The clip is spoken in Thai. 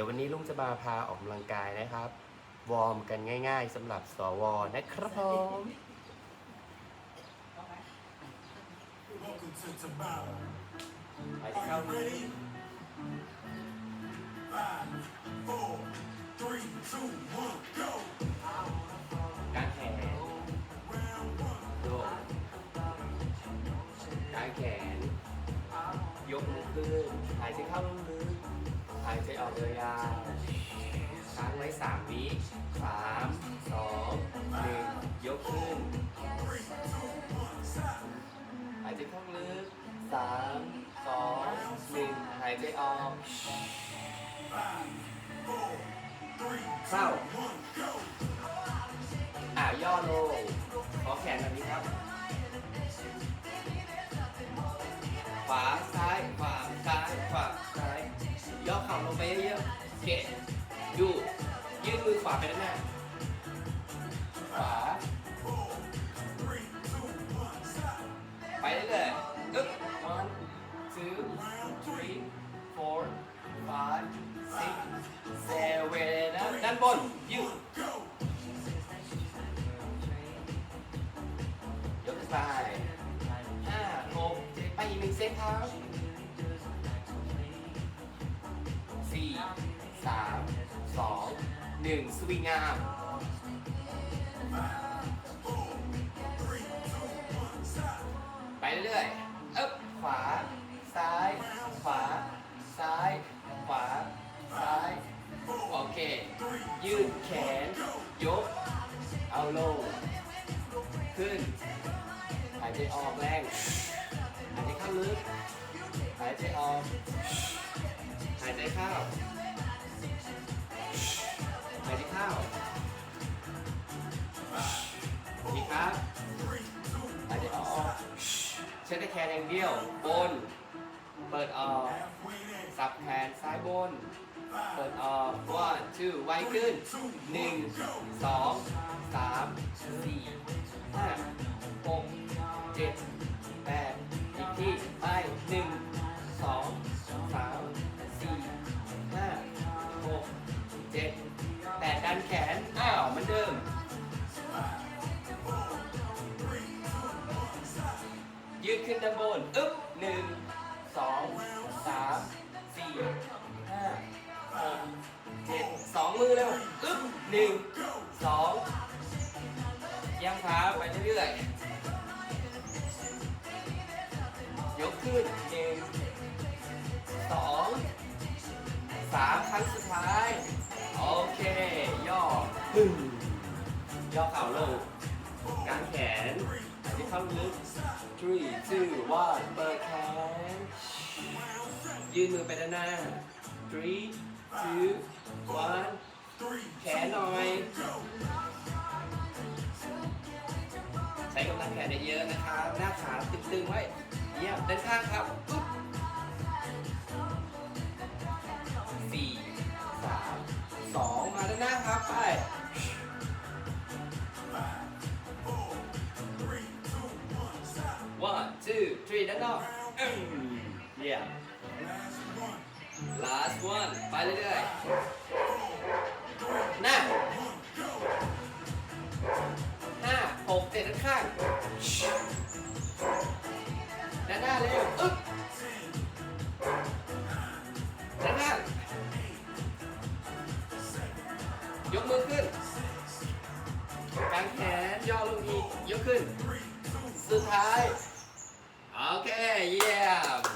ดี๋ยววันนี้ลุงจะมาพาออกกำลังกายนะครับ วอร์มกันง่าย ๆสำหรับสวนะครับผมไปเข้าการแขนโยกการแขน ยกมือขึ้นหายใจเข้าลึกายใจออกยาวค้างไว้สามวิสามสองหนึ่งยกขึ้น หายใจเข้าลึกสามสองหนึ่งหายใจออกเข้าอ่าย่อลงขอแขนแบบนี้ครับ บนยืด One, go. ยกขึ้นไปห้าหกเจ็ดไปอีกหนึ่งเซตครับสี่สามสองหนึ่งสวิงงาม ขึ้น หายใจออกแรง หายใจเข้าลึก หายใจออก หายใจเข้า หายใจเข้าอีกครับ หายใจออกใช้แต่แขนอย่างเดียว บน เปิดออก สับแขนซ้ายบน เปิดออก one two ไวขึ้นหนึ่งสองสามสี่ ห้าหกเจ็ดแปดอีกที่ไปหนึ่งสองสามสี่ห้าหกเจ็ดแปดดันแขน อ้าวมือนเดิม ยืดขึ้นด้านบน อึ๊บหนึ่งสองสามสี่ห้าหกเจ็ดสองมือเร็วอึ๊บหนึ่งสอง ย่างขาไปเรื่อยๆ ยกขึ้นหนึ่งสองสามครั้งสุดท้าย โอเค ย่อหึ่งย่อเข่าลงกางแขนหายใจเข้าลึก three two one เปิดแขน ยืนมือไปด้านหน้า three two one แขนหน่อย ช้กำลังแขนเยอะๆนะครับหน้าขาตึงๆไว้เยี่ยมด้านข้างครับปุ๊บสี่สามสองมาด้านหน้าครับไป one two three ด้านนอกเยี่ยม last one ไปเรื่อยๆหน้า เจ็ดด้านข้างด้านหน้าเร็วอึ๊บด้านข้างยกมือขึ้นกางแขนย่อลงอีกยกขึ้น สุดท้าย โอเค เยี่ย